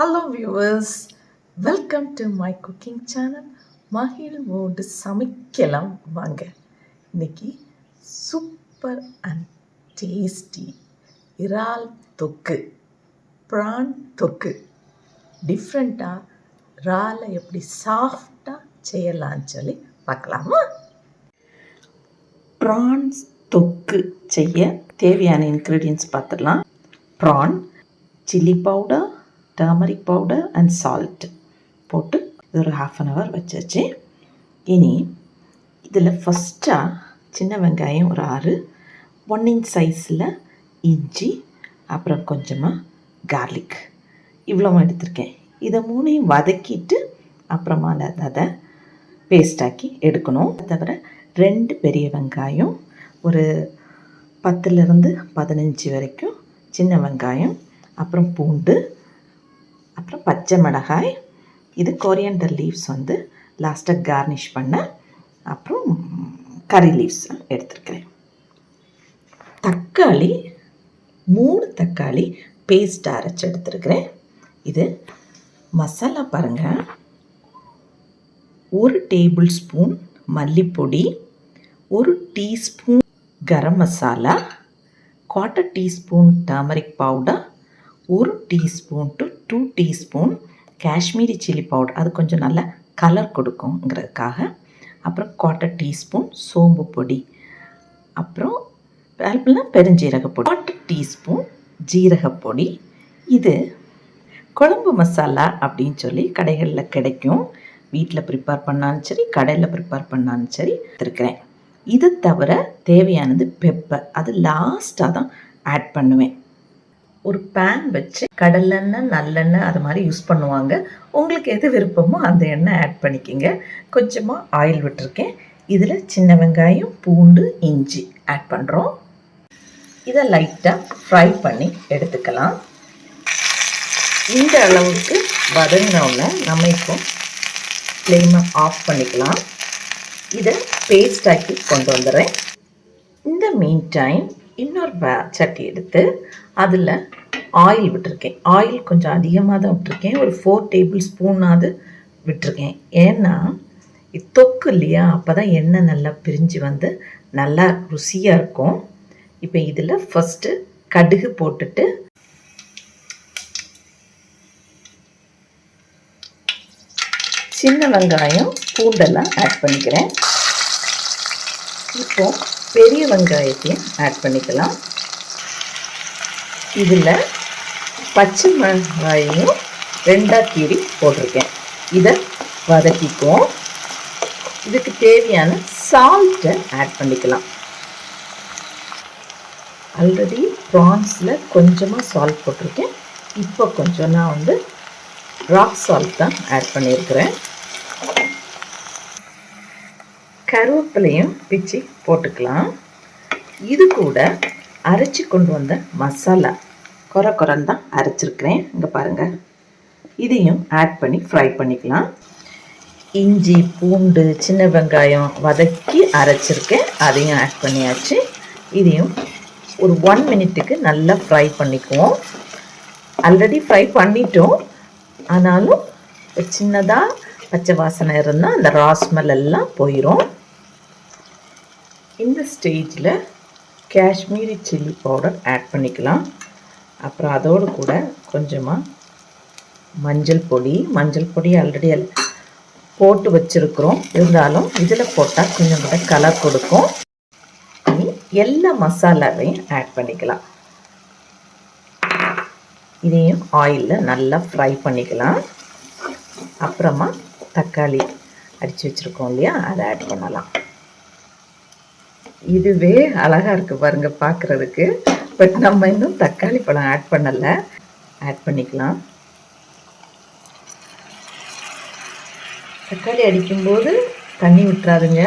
Hello viewers welcome to my cooking channel மகிழ்வோடு சமைக்கலாம் வாங்க. இன்னைக்கு சூப்பர் அண்ட் டேஸ்டி இறால் தொக்கு ப்ரான் தொக்கு. டிஃப்ரெண்ட்டாக இறாலை எப்படி சாஃப்டாக செய்யலான்னு சொல்லி பார்க்கலாமா? ப்ரான்ஸ் தொக்கு செய்ய தேவையான இன்க்ரீடியன்ஸ் பார்த்துடலாம். Prawn chilli powder turmeric powder and salt போட்டு இது ஒரு ஹாஃப் அன் ஹவர் வச்சாச்சு. இனி இதில் ஃபஸ்ட்டாக சின்ன வெங்காயம் ஒரு ஆறு ஒன் இன்ச் சைஸில் இஞ்சி அப்புறம் கொஞ்சமாக கார்லிக் இவ்வளவும் எடுத்திருக்கேன். இதை மூணையும் வதக்கிட்டு அப்புறமா அதை பேஸ்டாக்கி எடுக்கணும். தவிர ரெண்டு பெரிய வெங்காயம் ஒரு பத்துலேருந்து பதினஞ்சு வரைக்கும் சின்ன வெங்காயம் அப்புறம் பூண்டு அப்புறம் பச்சை மிளகாய் இது கொரியண்டர் லீவ்ஸ் வந்து லாஸ்ட்டாக கார்னிஷ் பண்ண அப்புறம் கறி லீவ்ஸ் எடுத்துருக்கிறேன். தக்காளி மூணு தக்காளி பேஸ்ட் அரைச்சி எடுத்துருக்கிறேன். இது மசாலா பாருங்கள் ஒரு டேபிள் ஸ்பூன் மல்லிப்பொடி ஒரு teaspoon garam masala quarter teaspoon turmeric powder ஒரு teaspoon to two teaspoon Kashmiri chilli powder அது கொஞ்சம் நல்லா கலர் கொடுக்குங்கிறதுக்காக அப்புறம் குவார்ட்டர் டீஸ்பூன் சோம்பு பொடி. அப்புறம் அல்பெல்லாம் பெருஞ்சீரக பொடி. குவார்ட்டர் டீஸ்பூன் ஜீரகப்பொடி இது குழம்பு மசாலா அப்படின்னு சொல்லி கடைகளில் கிடைக்கும். வீட்டில் ப்ரிப்பேர் பண்ணாலும் சரி கடையில் ப்ரிப்பேர் பண்ணாலும் சரி இருக்கிறேன் இது தவிர தேவையானது பெப்பர் அது லாஸ்ட்டாக தான் ஆட் பண்ணுவேன். ஒரு பேன் வச்சு கடலெண்ணெய் நல்லெண்ணெய் அது மாதிரி யூஸ் பண்ணுவாங்க. உங்களுக்கு எது விருப்பமோ அந்த எண்ணெய் ஆட் பண்ணிக்கிங்க. கொஞ்சமாக ஆயில் விட்டுருக்கேன். இதில் சின்ன வெங்காயம் பூண்டு இஞ்சி ஆட் பண்ணுறோம் இதை லைட்டாக ஃப்ரை பண்ணி எடுத்துக்கலாம். இந்த அளவுக்கு வதங்கினோடனே நம்ம இப்போ ஃப்ளேமை ஆஃப் பண்ணிக்கலாம். இதை பேஸ்டாக்கி கொண்டு வந்துடுறேன். இந்த மீன் டைம் இன்னொரு சட்டி எடுத்து அதில் ஆயில் விட்டுருக்கேன். ஆயில் கொஞ்சம் அதிகமாக தான் விட்டுருக்கேன். ஒரு ஃபோர் டேபிள் ஸ்பூனாவது விட்டுருக்கேன். ஏன்னா தொக்கு இல்லையா? அப்போ தான் எண்ணெய் நல்லா பிரிஞ்சு வந்து நல்லா ருசியாக இருக்கும். இப்போ இதில் ஃபஸ்ட்டு கடுகு போட்டுட்டு சின்ன வெங்காயம் பூண்டெல்லாம் ஆட் பண்ணிக்கிறேன். இப்போ பெரிய வெங்காயத்தையும் ஆட் பண்ணிக்கலாம். இதில் பச்சை மிளகாயும் ரெண்டாக கீரி போட்டிருக்கேன். இதை வதக்கிக்குவோம். இதுக்கு தேவையான சால்ட்டை ஆட் பண்ணிக்கலாம். ஆல்ரெடி ப்ரான்ஸில் கொஞ்சமாக சால்ட் போட்டிருக்கேன். இப்போ கொஞ்சம் நான் வந்து ராக் சால்ட் தான் ஆட் பண்ணியிருக்கிறேன். கருவேப்பிலையும் பிச்சு போட்டுக்கலாம். இது கூட அரைச்சி கொண்டு வந்த மசாலா குறை குறைன்னு தான் அரைச்சிருக்கிறேன். இங்கே பாருங்கள் இதையும் ஆட் பண்ணி ஃப்ரை பண்ணிக்கலாம். இஞ்சி பூண்டு சின்ன வெங்காயம் வதக்கி அரைச்சிருக்கேன். அதையும் ஆட் பண்ணியாச்சு. இதையும் ஒரு ஒன் மினிட்டுக்கு நல்லா ஃப்ரை பண்ணிக்குவோம். ஆல்ரெடி ஃப்ரை பண்ணிட்டோம். ஆனாலும் சின்னதாக பச்சை வாசனை இருந்தால் அந்த ராஸ்மல் எல்லாம் போயிடும் இந்த ஸ்டேஜில் காஷ்மீரி சில்லி பவுடர் ஆட் பண்ணிக்கலாம். அப்புறம் அதோடு கூட கொஞ்சமாக மஞ்சள் பொடி மஞ்சள் பொடி ஆல்ரெடி போட்டு வச்சுருக்குறோம். இருந்தாலும் இதில் போட்டால் கொஞ்சம் கூட கலர் கொடுக்கும். எல்லா மசாலாவையும் ஆட் பண்ணிக்கலாம். இதையும் ஆயிலில் நல்லா ஃப்ரை பண்ணிக்கலாம். அப்புறமா தக்காளி அடித்து வச்சுருக்கோம் இல்லையா? அதை ஆட் பண்ணலாம். இதுவே அழகாக இருக்குது பாருங்கள் பார்க்குறதுக்கு பட் நம்ம இன்னும் தக்காளி பழம் ஆட் பண்ணலை. ஆட் பண்ணிக்கலாம். தக்காளி அடிக்கும்போது தண்ணி விட்டுறாதுங்க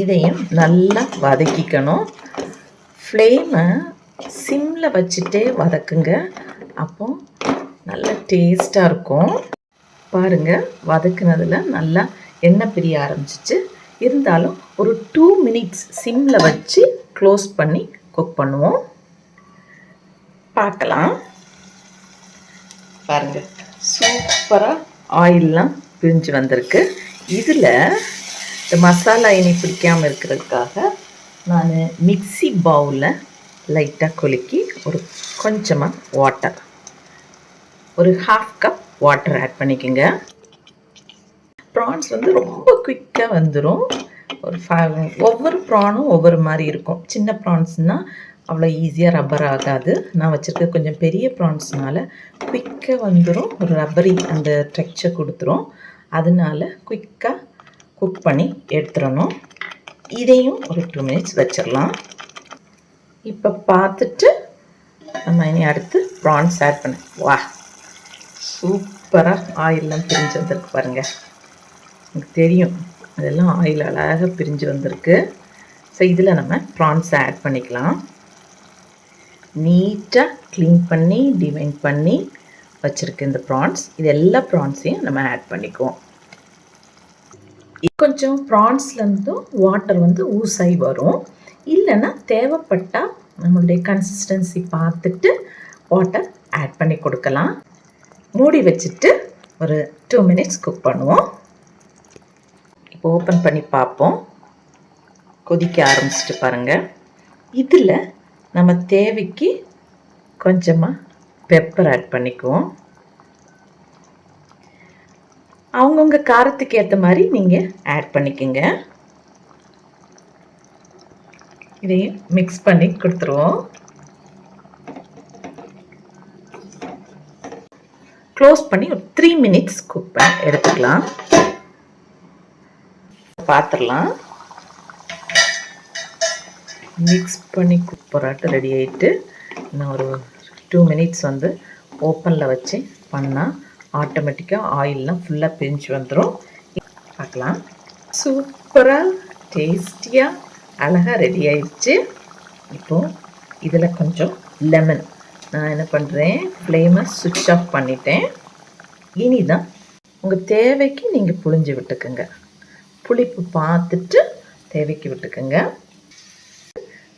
இதையும் நல்லா வதக்கிக்கணும். ஃப்ளேமை சிம்மில் வச்சுட்டே வதக்குங்க. அப்போ நல்ல டேஸ்ட்டாக இருக்கும். பாருங்கள் வதக்குனதில் நல்லா எண்ணெய் பிரிய ஆரம்பிச்சிச்சு. இருந்தாலும் ஒரு டூ மினிட்ஸ் சிம்மில் வச்சு க்ளோஸ் பண்ணி குக் பண்ணுவோம். பார்க்கலாம். பாருங்க சூப்பராக ஆயிலெலாம் பிரிஞ்சு வந்திருக்கு. இதில் இந்த மசாலா இனி பிடிக்காமல் இருக்கிறதுக்காக நான் மிக்ஸி பவுலில் லைட்டாக கொலுக்கி ஒரு கொஞ்சமாக வாட்டர் ஒரு ஹாஃப் கப் வாட்டர் ஆட் பண்ணிக்கோங்க. ப்ரான்ஸ் வந்து ரொம்ப குயிக்காக வந்துடும் ஒரு ஃபைவ் ஒவ்வொரு ப்ரானும் ஒவ்வொரு மாதிரி இருக்கும். சின்ன ப்ரான்ஸ்னால் அவ்வளோ ஈஸியாக ரப்பர் ஆகாது. நான் வச்சுருக்க கொஞ்சம் பெரிய ப்ரான்ஸ்னால குயிக்காக வந்துடும் ஒரு ரப்பரி அந்த டெக்ஸ்சர் கொடுத்துரும். அதனால குயிக்காக குக் பண்ணி எடுத்துடணும். இதையும் ஒரு டூ மினிட்ஸ் வச்சிடலாம். இப்போ பார்த்துட்டு நம்ம இனி அடுத்து ப்ரான்ஸ் ஆட் பண்ண. வா. சூப்பராக ஆயிலெலாம் பிரிஞ்சு வந்திருக்கு பாருங்கள் எனக்கு தெரியும். அதெல்லாம் ஆயில் அழகாக பிரிஞ்சு வந்திருக்கு. ஸோ இதில் நம்ம ப்ரான்ஸை ஆட் பண்ணிக்கலாம். நீட்டாக க்ளீன் பண்ணி டிவைன் பண்ணி வச்சுருக்கு இந்த ப்ரான்ஸ் இது எல்லா ப்ரான்ஸையும் நம்ம ஆட் பண்ணிக்குவோம். கொஞ்சம் ப்ரான்ஸ்லேருந்தும் வாட்டர் வந்து ஊசாய் வரும். இல்லைன்னா தேவைப்பட்டால் நம்மளுடைய கன்சிஸ்டன்சி பார்த்துட்டு வாட்டர் ஆட் பண்ணி கொடுக்கலாம். மூடி வச்சுட்டு ஒரு டூ மினிட்ஸ் குக் பண்ணுவோம். இப்போ ஓப்பன் பண்ணி பார்ப்போம். கொதிக்க ஆரம்பிச்சிட்டு பாருங்கள் இதில் நம்ம தேவைக்கு கொஞ்சமாக பெப்பர் ஆட் பண்ணிக்குவோம். அவங்கவுங்க காரத்துக்கு ஏற்ற மாதிரி நீங்கள் ஆட் பண்ணிக்கோங்க. இதையும் மிக்ஸ் பண்ணி கொடுத்துருவோம். க்ளோஸ் பண்ணி ஒரு த்ரீ மினிட்ஸ் குக் பண்ணி எடுத்துக்கலாம். பார்த்துடலாம் மிக்ஸ் பண்ணி குக் ரெடி ஆகிட்டு இன்னும் ஒரு டூ மினிட்ஸ் வந்து ஓப்பனில் வச்சு பண்ணால் ஆட்டோமேட்டிக்காக ஆயிலெலாம் ஃபுல்லாக பிரிஞ்சு வந்துடும் பார்க்கலாம். சூப்பராக டேஸ்டியாக அழகாக ரெடி ஆயிடுச்சு. இப்போது இதில் கொஞ்சம் லெமன் நான் என்ன பண்ணுறேன் ஃப்ளேமை சுவிட்ச் ஆஃப் பண்ணிட்டேன். இனி தான் உங்கள் தேவைக்கு நீங்கள் புழிஞ்சு விட்டுக்குங்க. புளிப்பு பார்த்துட்டு தேவைக்கு விட்டுக்குங்க.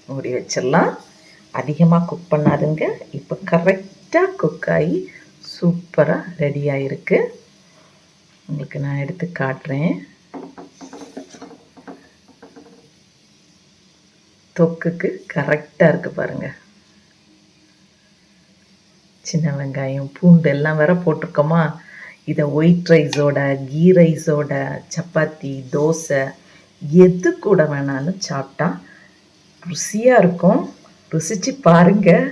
மூடி வச்சிடலாம். அதிகமாக குக் பண்ணாதுங்க. இப்போ கரெக்டாக குக் ஆகி சூப்பராக ரெடி ஆகிருக்கு உங்களுக்கு நான் எடுத்து காட்டுறேன். தொக்குக்கு கரெக்டாக இருக்குது பாருங்கள் சின்ன வெங்காயம் பூண்டு எல்லாம் வேற போட்டிருக்கோமா? இதை ஒயிட் ரைஸோட கீ ரைஸோட சப்பாத்தி தோசை எது கூட வேணாலும் சாப்பிட்டா ருசியாக இருக்கும். ருசித்து பாருங்கள்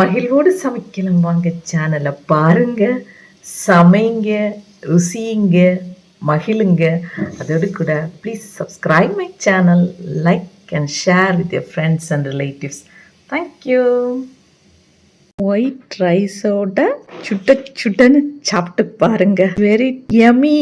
மகிழ்வோடு சமைக்கலாம் வாங்க சேனலை பாருங்கள் சமைங்க ருசியுங்க மகிழுங்க. அதோடு கூட please subscribe my channel like and share with your friends and relatives thank you white ரைஸோட சுட்ட சுட்டன்னு சாப்பிட்டு பாருங்க. Very yummy